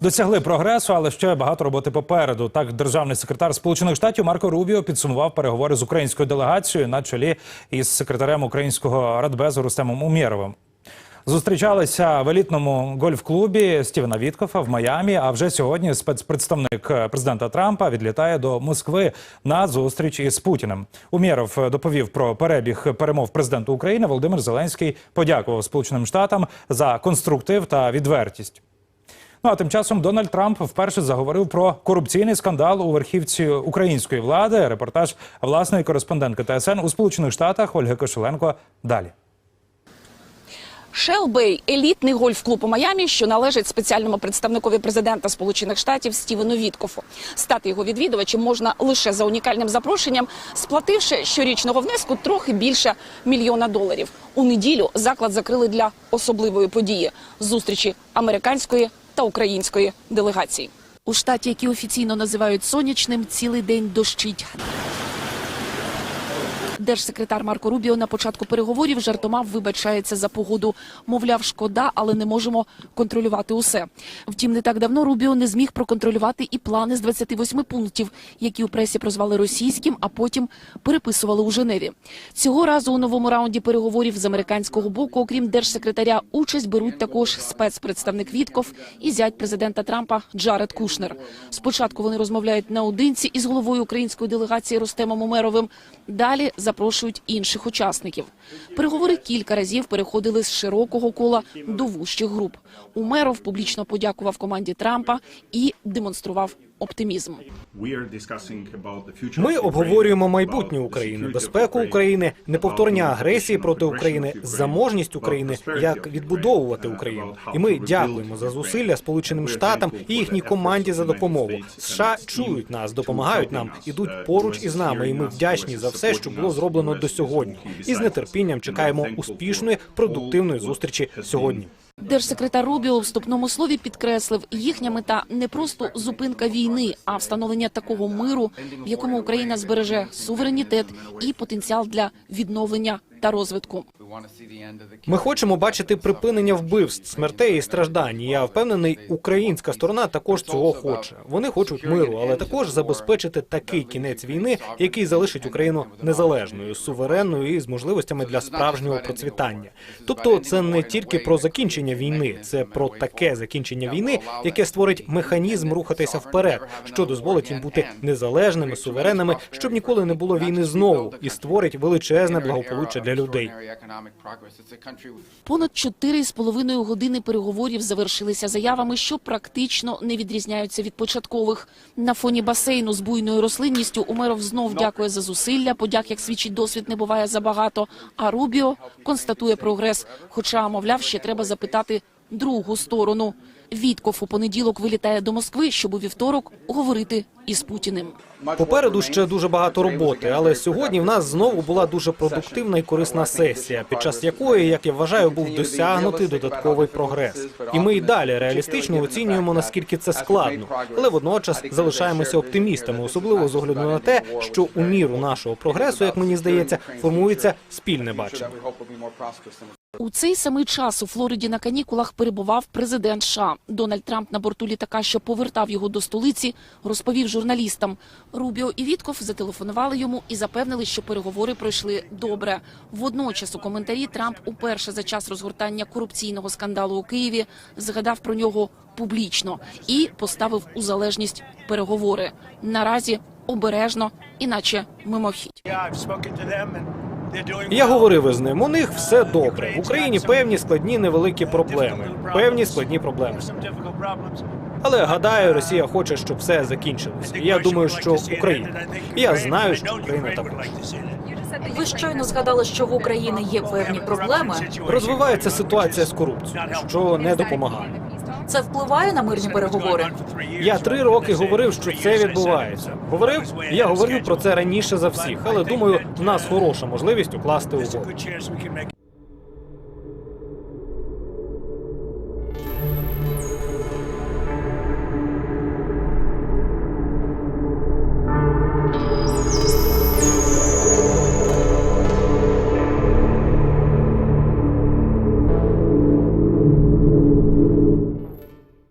Досягли прогресу, але ще багато роботи попереду. Так, державний секретар Сполучених Штатів Марко Рубіо підсумував переговори з українською делегацією на чолі із секретарем українського радбезу Рустемом Умєровим. Зустрічалися в елітному гольф-клубі Стівена Віткофа в Майамі. А вже сьогодні спецпредставник президента Трампа відлітає до Москви на зустріч із Путіним. Умєров доповів про перебіг перемов президенту України. Володимир Зеленський подякував Сполученим Штатам за конструктив та відвертість. Ну а тим часом Дональд Трамп вперше заговорив про корупційний скандал у верхівці української влади. Репортаж власної кореспондентки ТСН у Сполучених Штатах Ольги Кошеленко. Далі. Шелбей – елітний гольф-клуб у Майамі, що належить спеціальному представникові президента Сполучених Штатів Стівену Віткофу. Стати його відвідувачем можна лише за унікальним запрошенням, сплативши щорічного внеску трохи більше мільйона доларів. У неділю заклад закрили для особливої події – зустрічі американської та української делегації. У штаті, який офіційно називають сонячним, цілий день дощить. Держсекретар Марко Рубіо на початку переговорів жартома вибачається за погоду. Мовляв, шкода, але не можемо контролювати усе. Втім, не так давно Рубіо не зміг проконтролювати і плани з 28 пунктів, які у пресі прозвали російським, а потім переписували у Женеві. Цього разу у новому раунді переговорів з американського боку, окрім держсекретаря, участь беруть також спецпредставник Вітков і зять президента Трампа Джаред Кушнер. Спочатку вони розмовляють наодинці із головою української делегації Ростемом Умеровим. Далі запрошують інших учасників. Переговори кілька разів переходили з широкого кола до вущих груп. Умеров публічно подякував команді Трампа і демонстрував оптимізм. Ми обговорюємо майбутнє України, безпеку України, неповторення агресії проти України, заможність України, як відбудовувати Україну. І ми дякуємо за зусилля Сполученим Штатам і їхній команді за допомогу. США чують нас, допомагають нам, ідуть поруч із нами. І ми вдячні за все, що було зроблено до сьогодні. І з нетерпінням чекаємо успішної, продуктивної зустрічі сьогодні. Держсекретар Рубіо у вступному слові підкреслив, їхня мета не просто зупинка війни, а встановлення такого миру, в якому Україна збереже суверенітет і потенціал для відновлення та розвитку. Ми хочемо бачити припинення вбивств, смертей і страждань. Я впевнений, українська сторона також цього хоче. Вони хочуть миру, але також забезпечити такий кінець війни, який залишить Україну незалежною, суверенною і з можливостями для справжнього процвітання. Тобто, це не тільки про закінчення війни, це про таке закінчення війни, яке створить механізм рухатися вперед, що дозволить їм бути незалежними, суверенними, щоб ніколи не було війни знову, і створить величезне благополуччя для людей. Понад чотири з половиною години переговорів завершилися заявами, що практично не відрізняються від початкових. На фоні басейну з буйною рослинністю Умеров знов дякує за зусилля. Подяк, як свідчить досвід, не буває забагато. А Рубіо констатує прогрес. Хоча, мовляв, ще треба запитати другу сторону. Вітков у понеділок вилітає до Москви, щоб у вівторок говорити із Путіним. Попереду ще дуже багато роботи, але сьогодні в нас знову була дуже продуктивна і корисна сесія, під час якої, як я вважаю, був досягнутий додатковий прогрес. І ми й далі реалістично оцінюємо наскільки це складно, але водночас залишаємося оптимістами, особливо з огляду на те, що у міру нашого прогресу, як мені здається, формується спільне бачення. У цей самий час у Флориді на канікулах перебував президент США. Дональд Трамп на борту літака, що повертав його до столиці, розповів журналістам. Рубіо і Вітков зателефонували йому і запевнили, що переговори пройшли добре. Водночас у коментарі Трамп уперше за час розгортання корупційного скандалу у Києві згадав про нього публічно і поставив у залежність переговори. Наразі обережно, іначе мимохідь. Я говорив із ним. У них все добре. В Україні певні складні невеликі проблеми. Певні складні проблеми. Але гадаю, Росія хоче, щоб все закінчилося. І Я думаю, що Україна. І Я знаю, що Україна також. Ви щойно згадали, що в Україні є певні проблеми. Розвивається ситуація з корупцією, що не допомагає. Це впливає на мирні переговори. Я три роки говорив, що це відбувається. Говорив, я говорив про це раніше за всіх, але думаю, в нас хороша можливість укласти угоду.